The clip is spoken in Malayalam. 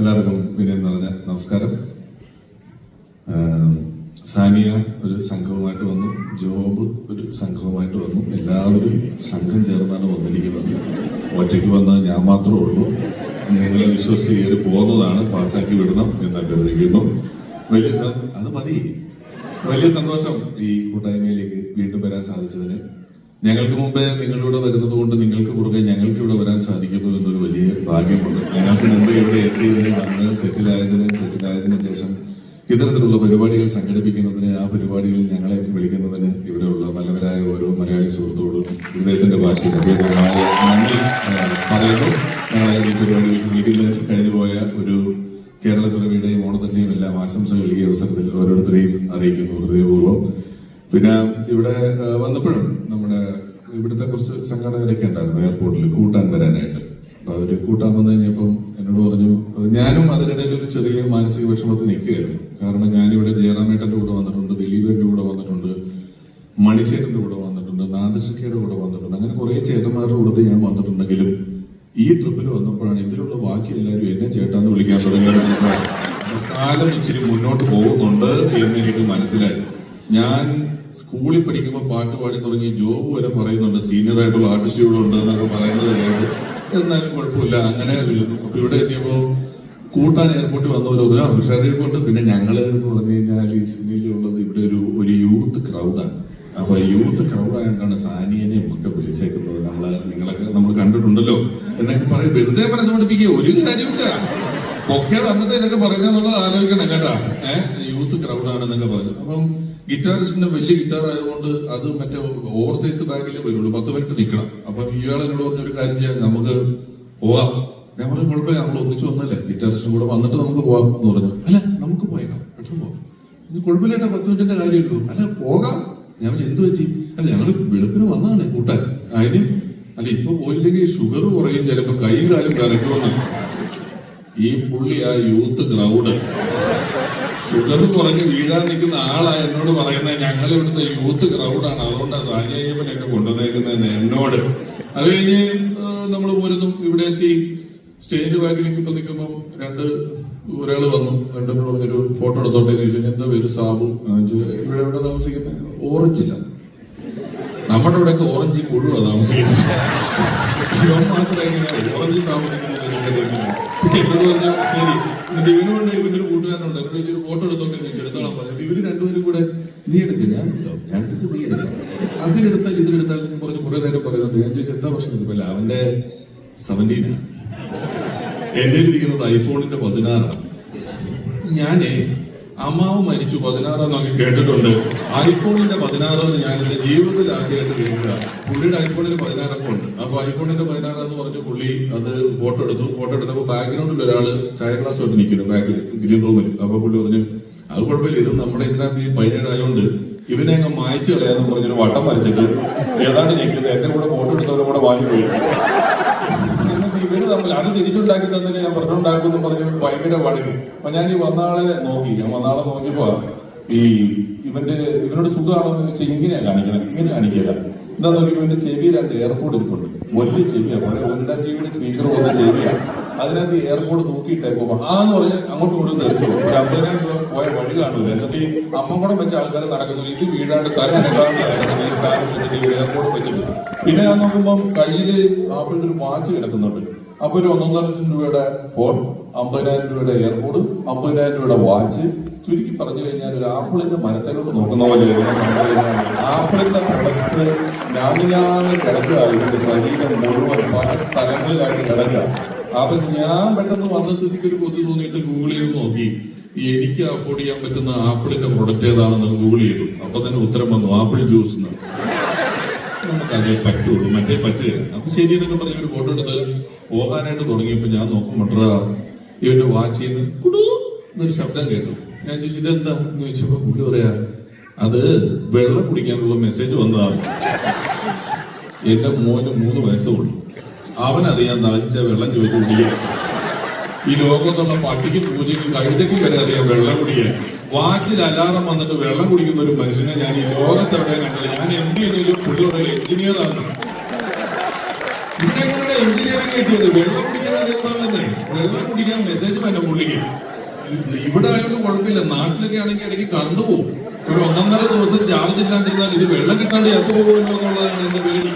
എല്ലാവർക്കും വിനയം നിറഞ്ഞ നമസ്കാരം. സാനിയ ഒരു സംഘവുമായിട്ട് വന്നു. ജോബ് ഒരു സംഘവുമായിട്ട് വന്നു. എല്ലാവരും സംഘം ചേർന്നാണ് വന്നിരിക്കുന്നത്. ഒറ്റയ്ക്ക് വന്നത് ഞാൻ മാത്രമേ ഉള്ളൂ. നിങ്ങളെ വിശ്വസിച്ച് കയറി പോകുന്നതാണ് പാസ്സാക്കി വിടണം എന്ന് അഭ്യർത്ഥിക്കുന്നു. വലിയ അത് മതി. വലിയ സന്തോഷം ഈ കൂട്ടായ്മയിലേക്ക് വീണ്ടും വരാൻ സാധിച്ചതിന്. ഞങ്ങൾക്ക് മുമ്പേ നിങ്ങളിവിടെ വരുന്നത് കൊണ്ട് നിങ്ങൾക്ക് പുറകെ ഞങ്ങൾക്ക് ഇവിടെ വരാൻ സാധിക്കുന്നു എന്നൊരു വലിയ ഭാഗ്യമുണ്ട്. ഞങ്ങൾക്ക് മുമ്പ് ഇവിടെ എത്തിയതിന് വന്ന് സെറ്റിലായതിന് സെറ്റിലായതിനു ശേഷം ഇത്തരത്തിലുള്ള പരിപാടികൾ സംഘടിപ്പിക്കുന്നതിന് ആ പരിപാടികളിൽ ഞങ്ങളെ വിളിക്കുന്നതിന് ഇവിടെയുള്ള നല്ലവരായ ഓരോ മലയാളി സുഹൃത്തോടും ഹൃദയത്തിന്റെ ഭാഷയിൽ നന്ദി പറയുന്നു. ഈ പരിപാടികൾക്ക് വീട്ടിൽ കഴിഞ്ഞു പോയ ഒരു കേരളപ്പിറവിയുടെയും ഓണത്തിന്റെയും എല്ലാം ആശംസകൾ ഈ അവസരത്തിൽ ഓരോരുത്തരെയും അറിയിക്കുന്നു. ഹൃദയപൂർവം പിന്നെ ഇവിടെ വന്നപ്പോഴും നമ്മുടെ ഇവിടുത്തെ കുറച്ച് സംഘടനകളൊക്കെ ഉണ്ടായിരുന്നു എയർപോർട്ടിൽ കൂട്ടാൻ വരാനായിട്ട്. അപ്പൊ അവർ കൂട്ടാൻ വന്നു കഴിഞ്ഞപ്പം എന്നോട് പറഞ്ഞു ഞാനും അതിനിടയിൽ ഒരു ചെറിയ മാനസിക വിഷമത്തിൽ നിൽക്കുകയായിരുന്നു. കാരണം ഞാനിവിടെ ജയറാമേട്ടന്റെ കൂടെ വന്നിട്ടുണ്ട് ദിലീപന്റെ കൂടെ വന്നിട്ടുണ്ട് മണിച്ചേട്ടന്റെ കൂടെ വന്നിട്ടുണ്ട് നാദശക്കയുടെ കൂടെ വന്നിട്ടുണ്ട് അങ്ങനെ കുറെ ചേട്ടന്മാരുടെ കൂടെ ഞാൻ വന്നിട്ടുണ്ടെങ്കിലും ഈ ട്രിപ്പിൽ വന്നപ്പോഴാണ് ഇതിലുള്ള ബാക്കി എല്ലാവരും എന്നെ ചേട്ടാന്ന് വിളിക്കാൻ തുടങ്ങിയത്. കാലം ഇച്ചിരി മുന്നോട്ട് പോകുന്നുണ്ട് എന്ന് എനിക്ക് മനസ്സിലായി. ഞാൻ സ്കൂളിൽ പഠിക്കുമ്പോൾ പാട്ട് പാടി തുടങ്ങി ജോബ് വരെ പറയുന്നുണ്ട്. സീനിയർ ആയിട്ടുള്ള ആർട്ടിസ്റ്റ് ഇവിടെ ഉണ്ട് എന്നൊക്കെ പറയുന്നത് കേട്ടു എന്നാലും കുഴപ്പമില്ല. അങ്ങനെ ഇവിടെ എത്തിയപ്പോ കൂട്ടാൻ എയർപോർട്ടിൽ വന്നവരോ എയർപോർട്ട് പിന്നെ ഞങ്ങൾ എന്ന് പറഞ്ഞു കഴിഞ്ഞാൽ ഈ സിനിമയിലുള്ളത് ഇവിടെ ഒരു ഒരു യൂത്ത് ക്രൗഡാണ് അപ്പൊ യൂത്ത് ക്രൗഡായിട്ടാണ് സാനിയനെയും ഒക്കെ വിളിച്ചേക്കുന്നത്. നമ്മൾ നിങ്ങളൊക്കെ നമ്മൾ കണ്ടിട്ടുണ്ടല്ലോ എന്നൊക്കെ പറയും. വെറുതെ പരസ്യപ്പെടുപ്പിക്കുക ഒരു കാര്യമില്ല ഒക്കെ വന്നിട്ട് ഇതൊക്കെ പറയുന്നത് ആലോചിക്കണം കേട്ടാ. ഏഹ്? യൂത്ത് ക്രൗഡാണെന്നൊക്കെ പറഞ്ഞു. അപ്പം ഗിറ്റാറിസ്റ്റിന്റെ വലിയ ഗിറ്റാർ ആയതുകൊണ്ട് അത് മറ്റേ ഓവർ സൈസ് ബാഗിൽ വരുള്ളൂ. പത്ത് മിനിറ്റ് നിൽക്കണം അപ്പൊ ഇയാൾ പറഞ്ഞൊരു കാര്യം ചെയ്യാം. നമുക്ക് പോവാം. ഞാൻ പറഞ്ഞു കുഴപ്പമില്ല. നമ്മൾ ഒന്നിച്ചു വന്നല്ലേ. ഗിറ്റാറിസ്റ്റിനും കൂടെ വന്നിട്ട് നമുക്ക് പോവാം എന്ന് പറഞ്ഞു. അല്ല നമുക്ക് പോയേക്കാം. പെട്ടെന്ന് പോവാം. ഇനി കുഴപ്പമില്ല പത്ത് മിനിറ്റിന്റെ കാര്യമുള്ളൂ. അല്ല പോകാം. ഞാൻ എന്ത് പറ്റി? അല്ല ഞങ്ങൾ വെളുപ്പിന് വന്നതാണ് കൂട്ടാൻ. അതിന് അല്ല ഇപ്പൊ പോയില്ലെങ്കിൽ ഷുഗർ കുറയും. ചിലപ്പോ കൈയും കാലും കരക്കുമെന്ന് ഈ പുള്ളി ആ യൂത്ത് ക്രൗഡ് ഷുഗർ കുറഞ്ഞ് വീഴാൻ നിൽക്കുന്ന ആളാ എന്നോട് പറയുന്നത് ഞങ്ങൾ ഇവിടുത്തെ യൂത്ത് ക്രൗഡാണ് അതുകൊണ്ടാണ് സാനിയപ്പനൊക്കെ കൊണ്ടുവന്നേക്കുന്നത് എന്നോട്. അത് കഴിഞ്ഞ് നമ്മൾ പോരുന്നു. ഇവിടെ എത്തി. സ്റ്റേജ് ബാക്കിലേക്ക് ഇപ്പൊ നിൽക്കുമ്പോൾ രണ്ട് ഒരാൾ വന്നു. രണ്ടു രണ്ടെണ്ണം പറഞ്ഞൊരു ഫോട്ടോ എടുത്തോട്ടെ ചോദിച്ചു എന്താ പേര് സാബു? ഇവിടെ എവിടെ താമസിക്കുന്നത് ഓറഞ്ചില്ല നമ്മുടെ ഇവിടെയൊക്കെ ഓറഞ്ച് പുഴുവാ താമസിക്കുന്നത് മാത്രം എങ്ങനെയാ ഓറഞ്ച് താമസിക്കുന്നത്. എന്നോട് പറഞ്ഞു ശരി എന്നിട്ട് ഇവനുണ്ട് ഇവന്റെ ഒരു കൂട്ടുകാരനുണ്ട് എന്നോട് ചോദിച്ചു, ഫോട്ടോ എടുത്തോട്ടെ ചോദിച്ചു എടുത്തോളാം പറഞ്ഞു ഇവർ രണ്ടുപേരും കൂടെ നീ എടുക്ക ഞാൻ എടുക്കാം. ഞാൻ എടുത്ത് നീ എടുക്കാം. അതിലെടുത്താൽ ഇതിലെടുത്താൽ എന്ന് പറഞ്ഞ് കുറെ നേരം പറയുന്നുണ്ട്. ഞാൻ ചോദിച്ചു എന്താ പ്രശ്നം? ഇല്ല അവന്റെ സെവന്റീനാ എന്റെ ഇരിക്കുന്നത് ഐഫോണിന്റെ പതിനാറാണ്. ഞാനേ അമ്മാവ് മരിച്ചു പതിനാറാന്നൊക്കെ കേട്ടിട്ടുണ്ട്. ഐഫോണിന്റെ പതിനാറെന്ന് ഞാൻ എന്റെ ജീവിതത്തിൽ ആദ്യമായിട്ട് കേൾക്കുക. പുള്ളിയുടെ ഐഫോണിന് പതിനാറൊക്കെ ഉണ്ട്. അപ്പൊ ഐഫോണിന്റെ പതിനാറാന്ന് പറഞ്ഞ് പുള്ളി അത് ഫോട്ടോ എടുത്തു. ഫോട്ടോ എടുത്തപ്പോ ബാക്ക്ഗ്രൗണ്ടിൽ ഒരാൾ ചായ ഗ്ലാസ് ആയിട്ട് നിൽക്കുന്നു ബാക്കിൽ ഗ്രീൻ റൂമിൽ. അപ്പൊ പുള്ളി പറഞ്ഞു അത് കുഴപ്പമില്ല. ഇത് നമ്മുടെ ഇതിനകത്ത് ഈ പതിനേഴായതുകൊണ്ട് ഇവനെ അങ്ങ് മായച്ചു കളയാന്ന് പറഞ്ഞൊരു വട്ടം വരച്ചിട്ട് ഏതാണ്ട് നിൽക്കുന്നത് എന്റെ കൂടെ ഫോട്ടോ എടുത്തവരെ കൂടെ വാങ്ങി പോയി. ഇവർ തമ്മിൽ അത് തിരിച്ചുണ്ടാക്കി തന്നെ ഞാൻ പ്രശ്നം ഉണ്ടാക്കുമെന്ന് പറഞ്ഞ് ഭയങ്കര വഴക്കും അപ്പൊ ഞാൻ ഈ വന്നാളെ നോക്കി. ഞാൻ വന്നാളെ നോക്കിയപ്പോ ഈ ഇവന്റെ ഇവനോട് സുഖമാണോ എന്ന് വെച്ചാൽ ഇങ്ങനെയാ കാണിക്കണം. ഇങ്ങനെ കാണിക്കുക എന്താ നോക്കി ഇവന്റെ ചെവി രണ്ട് എയർപോർട്ട് ഇരിപ്പുണ്ട് വലിയ ചെവിയാ. പഴയ ഒന്നിടാ ടിവിയുടെ സ്പീക്കർ വന്ന ചെവിയാ. അതിനകത്ത് എയർപോർട്ട് തൂക്കിയിട്ടേക്കോ ആ എന്ന് പറഞ്ഞ് അങ്ങോട്ടും ഇങ്ങോട്ടും തെറിച്ചു ഒരു അമ്പതിനായിരം രൂപ പോയ വഴി കാണൂല. എന്നിട്ട് ഈ അമ്മ കൂടെ വെച്ച ആൾക്കാർ നടക്കുന്നു. ഇത് വീടാണ്ട് തല അനക്കാണ്ട് നടക്കുന്നു. അപ്പോൾ പറ്റില്ല പിന്നെ ഞാൻ നോക്കുമ്പോൾ കയ്യിൽ ആപ്പിളിന്റെ ഒരു വാച്ച് കിടക്കുന്നുണ്ട്. അപ്പൊ ഒരു ഒന്നൊന്നര ലക്ഷം രൂപയുടെ ഫോൺ അമ്പതിനായിരം രൂപയുടെ എയർപോർട്ട് അമ്പതിനായിരം രൂപയുടെ വാച്ച് ചുരുക്കി പറഞ്ഞു കഴിഞ്ഞാൽ ഒരു ആപ്പിളിന്റെ മരത്തിലോട്ട് നോക്കുന്ന പോലെ ആപ്പിളിന്റെ പ്രൊഡക്ട്സ് ഞാമിഞ്ഞാന്ന് കിടക്കുക ഇതിന്റെ ശരീരം മുഴുവൻ പല സ്ഥലങ്ങളിലായിട്ട് കിടക്കുക. അപ്പൊ ഞാൻ പെട്ടെന്ന് വന്ന സ്ഥിതിക്ക് ഒരു കൊതി തോന്നിയിട്ട് ഗൂഗിൾ ചെയ്ത് നോക്കി. എനിക്ക് അഫോർഡ് ചെയ്യാൻ പറ്റുന്ന ആപ്പിളിന്റെ പ്രൊഡക്റ്റ് ഏതാണെന്ന് ഗൂഗിൾ ചെയ്തു. അപ്പൊ തന്നെ ഉത്തരം വന്നു ആപ്പിൾ ജ്യൂസ് എന്ന് നമുക്ക് അതേ പറ്റുള്ളൂ. മറ്റേ പറ്റുകയില്ല അപ്പൊ ശരി എന്നൊക്കെ പറഞ്ഞ ഒരു ഫോട്ടോ എടുത്ത് പോകാനായിട്ട് തുടങ്ങിയപ്പോൾ ഞാൻ നോക്കുമ്പോട്ര ഇവന്റെ വാച്ചിൽ നിന്ന് കുടു എന്നൊരു ശബ്ദം കേട്ടു. ഞാൻ ചോദിച്ചിട്ട് എന്താ എന്ന് ചോദിച്ചപ്പോ പുള്ളി പറയാ അത് വെള്ളം കുടിക്കാനുള്ള മെസ്സേജ് വന്നതാണ്. എന്റെ മോന് മൂന്ന് വയസ്സുള്ളൂ അവനറിയാൻ ദാഹിച്ച വെള്ളം ചോദിച്ചു കുടിക്കാൻ. ഈ ലോകത്തുള്ള പട്ടിക്കും പൂജയ്ക്കും കഴുതയ്ക്കും വരെ അറിയാം വെള്ളം കുടിക്കാൻ. വാച്ചിൽ അലാറം വന്നിട്ട് വെള്ളം കുടിക്കുന്ന ഒരു മനുഷ്യനെ ഞാൻ ഈ ലോകത്തെവിടെ കണ്ടില്ല. ഞാൻ എം ഡി എന്നൊരു പുള്ളി എഞ്ചിനീയർ ആണ്. ഇവിടെ ഞങ്ങളുടെ എഞ്ചിനീയറിംഗ് കിട്ടിയത്? വെള്ളം പോകുന്നേ വെള്ളം കുടിക്കാൻ മെസ്സേജ് വേണ്ട പുള്ളിക്ക്. ഇവിടെ ആയാലും കുഴപ്പമില്ല. നാട്ടിലൊക്കെ ആണെങ്കിൽ ഇടയ്ക്ക് കറണ്ട് പോകും ഒരു ഒന്നൊന്നര ദിവസം ചാർജ് ഇല്ലാണ്ടിരുന്നാൽ ഇത് വെള്ളം കിട്ടാണ്ട് എത്തു പോകുമല്ലോ എന്നുള്ളതാണ് എന്റെ പേടി.